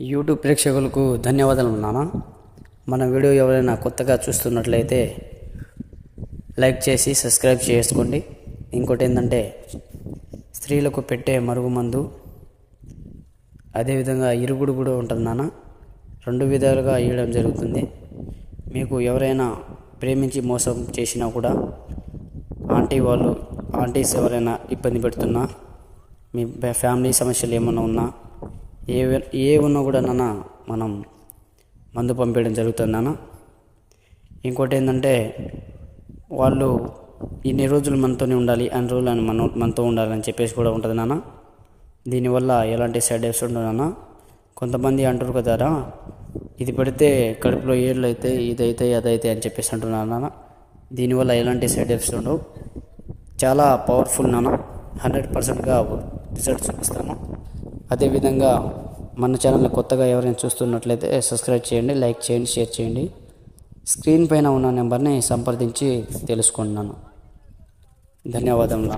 YouTube ప్రేక్షకులకు ధన్యవాదాలు నాన్న. మన వీడియో ఎవరైనా కొత్తగా చూస్తున్నట్లయితే లైక్ చేసి సబ్స్క్రైబ్ చేసుకోండి. ఇంకోటి ఏంటంటే స్త్రీలకు పెట్టే మరుగుమందు అదేవిధంగా ఇరుగుడు కూడా ఉంటుంది నాన్న. రెండు విధాలుగా ఇవ్వడం జరుగుతుంది. మీకు ఎవరైనా ప్రేమించి మోసం చేసినా కూడా ఆంటీ వాళ్ళు ఆంటీస్ ఎవరైనా ఇబ్బంది పెడుతున్నా మీ ఫ్యామిలీ సమస్యలు ఏమైనా ఉన్నా ఏ ఏ ఉన్నా కూడా నాన్న మనం మందు పంపించడం జరుగుతుంది నాన్న. ఇంకోటి ఏంటంటే వాళ్ళు ఇన్ని రోజులు మనతోనే ఉండాలి అన్ని రోజులు అని మన మనతో ఉండాలని చెప్పేసి కూడా ఉంటుంది నాన్న. దీనివల్ల ఎలాంటి సైడ్ ఎఫెక్ట్స్ ఉండవు నాన్న. కొంతమంది అంటారు కదా ఇది పెడితే కడుపులో ఏళ్ళు అయితే ఇదైతే అదైతే అని చెప్పేసి అంటున్నారు నాన్న. దీనివల్ల ఎలాంటి సైడ్ ఎఫెక్ట్స్ ఉండవు. చాలా పవర్ఫుల్ నాన్న. హండ్రెడ్ పర్సెంట్గా రిజల్ట్ చూపిస్తాను అదేవిధంగా మన ఛానల్ని కొత్తగా ఎవరైనా చూస్తున్నట్లయితే సబ్స్క్రైబ్ చేయండి లైక్ చేయండి షేర్ చేయండి. స్క్రీన్ పైన ఉన్న నెంబర్ని సంప్రదించి తెలుసుకుంటున్నాను. ధన్యవాదములు